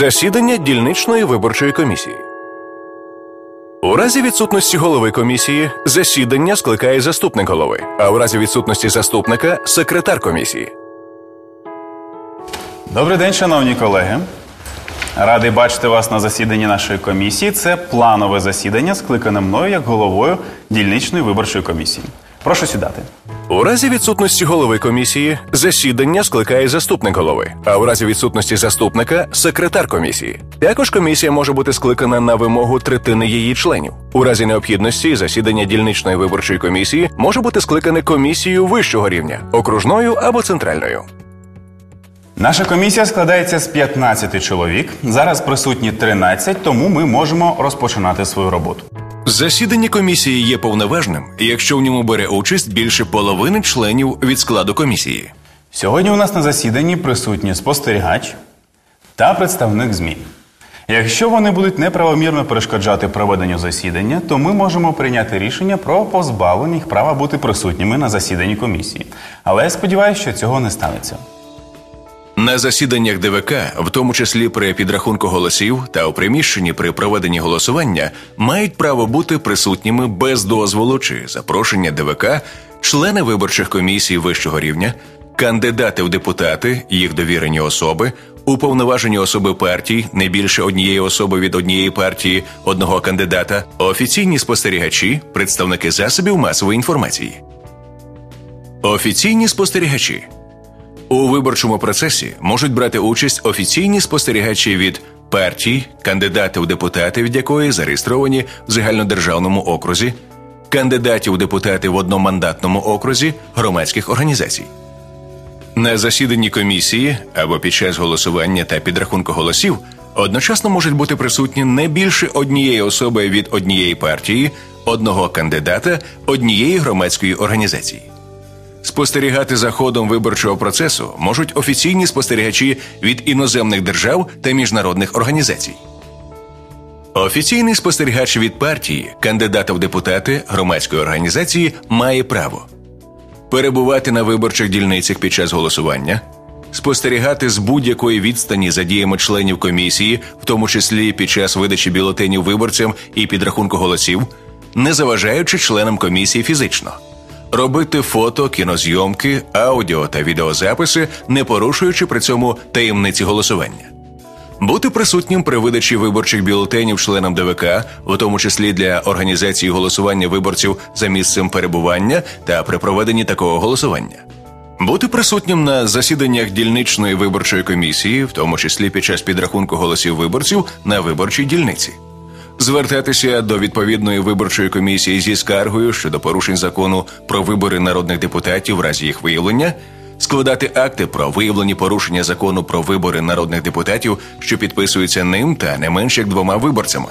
Засідання дільничної виборчої комісії. У разі відсутності голови комісії засідання скликає заступник голови, а у разі відсутності заступника секретар комісії. Добрий день, шановні колеги. Радий бачити вас на засіданні нашої комісії. Це планове засідання, скликане мною як головою дільничної виборчої комісії. Прошу сідати. У разі відсутності голови комісії засідання скликає заступник голови, а у разі відсутності заступника секретар комісії. Також комісія може бути скликана на вимогу третини її членів. У разі необхідності засідання дільничної виборчої комісії може бути скликане комісією вищого рівня, окружною або центральною. Наша комісія складається з 15 чоловік. Зараз присутні 13, тому ми можемо розпочинати свою роботу. Засідання комісії є повноважним, якщо в ньому бере участь більше половини членів від складу комісії. Сьогодні у нас на засіданні присутні спостерігач та представник ЗМІ. Якщо вони будуть неправомірно перешкоджати проведенню засідання, то ми можемо прийняти рішення про позбавлення їх права бути присутніми на засіданні комісії. Але я сподіваюся, що цього не станеться. На засіданнях ДВК, в тому числі при підрахунку голосів та у приміщенні при проведенні голосування, мають право бути присутніми без дозволу чи запрошення ДВК, члени виборчих комісій вищого рівня, кандидати в депутати, їх довірені особи, уповноважені особи партій, не більше однієї особи від однієї партії, одного кандидата, офіційні спостерігачі, представники засобів масової інформації. Офіційні спостерігачі. У виборчому процесі можуть брати участь офіційні спостерігачі від партій, кандидатів в депутати, від якої зареєстровані в загальнодержавному окрузі, кандидатів в депутати в одномандатному окрузі громадських організацій. На засіданні комісії або під час голосування та підрахунку голосів одночасно можуть бути присутні не більше однієї особи від однієї партії, одного кандидата, однієї громадської організації. Спостерігати за ходом виборчого процесу можуть офіційні спостерігачі від іноземних держав та міжнародних організацій. Офіційний спостерігач від партії, кандидата в депутати громадської організації має право перебувати на виборчих дільницях під час голосування, спостерігати з будь-якої відстані за діями членів комісії, в тому числі під час видачі бюлетенів виборцям і підрахунку голосів, не заважаючи членам комісії фізично робити фото, кінозйомки, аудіо та відеозаписи, не порушуючи при цьому таємниці голосування. Бути присутнім при видачі виборчих бюлетенів членам ДВК, у тому числі для організації голосування виборців за місцем перебування та при проведенні такого голосування, бути присутнім на засіданнях дільничної виборчої комісії, в тому числі під час підрахунку голосів виборців на виборчій дільниці звертатися до відповідної виборчої комісії зі скаргою щодо порушень закону про вибори народних депутатів в разі їх виявлення, складати акти про виявлені порушення закону про вибори народних депутатів, що підписуються ним та не менш як двома виборцями.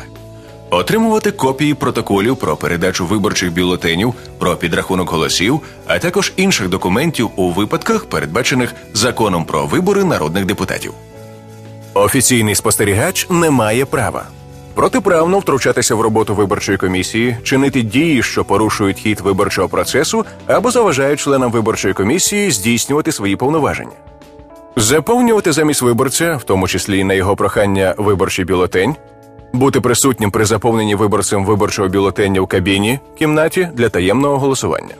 Отримувати копії протоколів про передачу виборчих бюлетенів, про підрахунок голосів, а також інших документів у випадках, передбачених законом про вибори народних депутатів. Офіційний спостерігач не має права протиправно втручатися в роботу виборчої комісії, чинити дії, що порушують хід виборчого процесу, або заважають членам виборчої комісії здійснювати свої повноваження, заповнювати замість виборця, в тому числі на його прохання виборчий бюлетень, бути присутнім при заповненні виборцем виборчого бюлетеня в кабіні кімнаті для таємного голосування.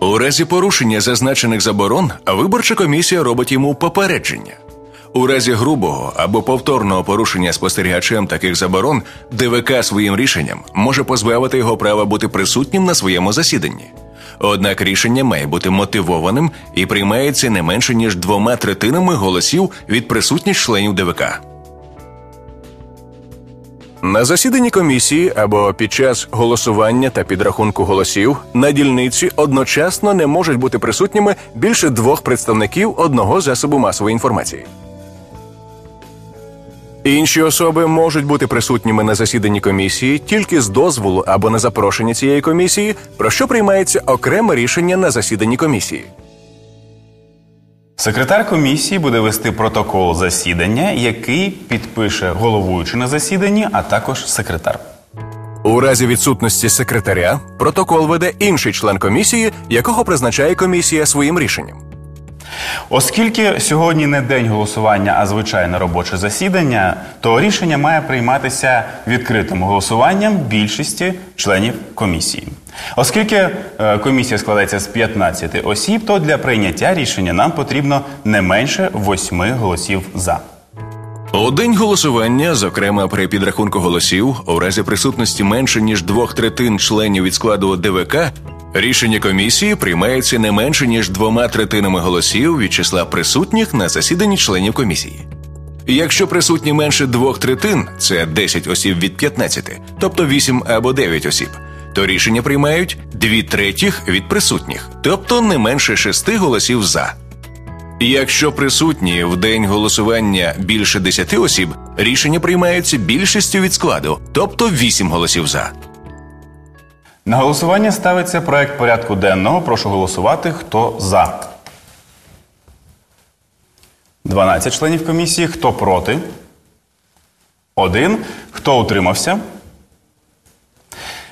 У разі порушення зазначених заборон виборча комісія робить йому попередження. У разі грубого або повторного порушення спостерігачем таких заборон ДВК своїм рішенням може позбавити його права бути присутнім на своєму засіданні. Однак рішення має бути мотивованим і приймається не менше ніж двома третинами голосів від присутніх членів ДВК. На засіданні комісії або під час голосування та підрахунку голосів на дільниці одночасно не можуть бути присутніми більше двох представників одного засобу масової інформації. Інші особи можуть бути присутніми на засіданні комісії тільки з дозволу або на запрошення цієї комісії, про що приймається окреме рішення на засіданні комісії. Секретар комісії буде вести протокол засідання, який підпише головуючий на засіданні, а також секретар. У разі відсутності секретаря протокол веде інший член комісії, якого призначає комісія своїм рішенням. Оскільки сьогодні не день голосування, а звичайне робоче засідання, то рішення має прийматися відкритим голосуванням більшості членів комісії. Оскільки е, комісія складається з 15 осіб, то для прийняття рішення нам потрібно не менше 8 голосів за. У день голосування, зокрема при підрахунку голосів, у разі присутності менше ніж двох третин членів від складу ДВК, рішення комісії приймається не менше ніж двома третинами голосів від числа присутніх на засіданні членів комісії. Якщо присутні менше двох третин, це 10 осіб від 15, тобто 8 або 9 осіб, то рішення приймають дві третіх від присутніх, тобто не менше 6 голосів за. Якщо присутні в день голосування більше 10 осіб, рішення приймаються більшістю від складу, тобто 8 голосів за. На голосування ставиться проект порядку денного. Прошу голосувати, хто за. 12 членів комісії. Хто проти? Один. Хто утримався?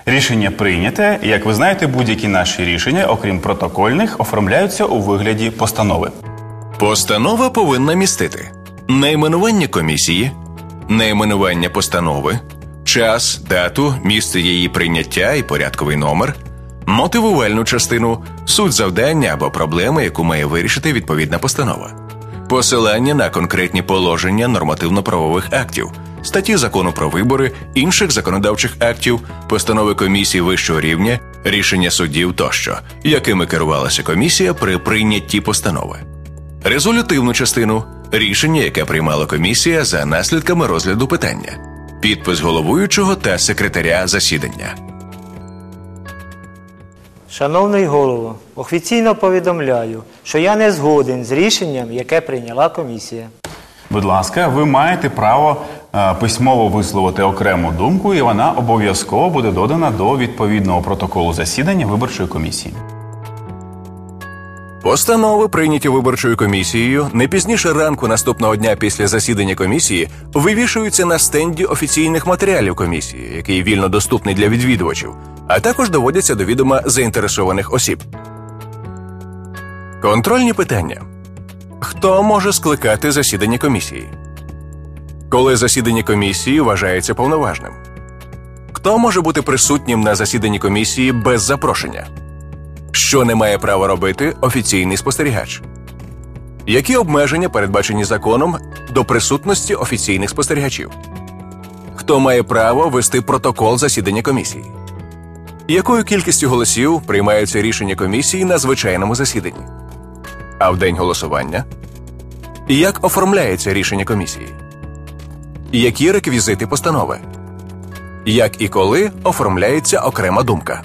Рішення прийняте. Як ви знаєте, будь-які наші рішення, окрім протокольних, оформляються у вигляді постанови. Постанова повинна містити найменування комісії, найменування постанови, час, дату, місце її прийняття і порядковий номер, мотивувальну частину, суть завдання або проблеми, яку має вирішити відповідна постанова, посилання на конкретні положення нормативно-правових актів, статті закону про вибори, інших законодавчих актів, постанови комісії вищого рівня, рішення суддів тощо, якими керувалася комісія при прийнятті постанови. Резолютивну частину рішення, яке приймала комісія за наслідками розгляду питання, підпис головуючого та секретаря засідання. Шановний голово, офіційно повідомляю, що я не згоден з рішенням, яке прийняла комісія. Будь ласка, ви маєте право е, письмово висловити окрему думку, і вона обов'язково буде додана до відповідного протоколу засідання виборчої комісії. Постанови, прийняті виборчою комісією, не пізніше ранку наступного дня після засідання комісії, вивішуються на стенді офіційних матеріалів комісії, який вільно доступний для відвідувачів, а також доводяться до відома заінтересованих осіб. Контрольні питання: хто може скликати засідання комісії? Коли засідання комісії вважається повноважним? Хто може бути присутнім на засіданні комісії без запрошення? Що не має права робити офіційний спостерігач? Які обмеження передбачені законом до присутності офіційних спостерігачів? Хто має право вести протокол засідання комісії? Якою кількістю голосів приймаються рішення комісії на звичайному засіданні? А в день голосування? Як оформляється рішення комісії? Які реквізити постанови? Як і коли оформляється окрема думка?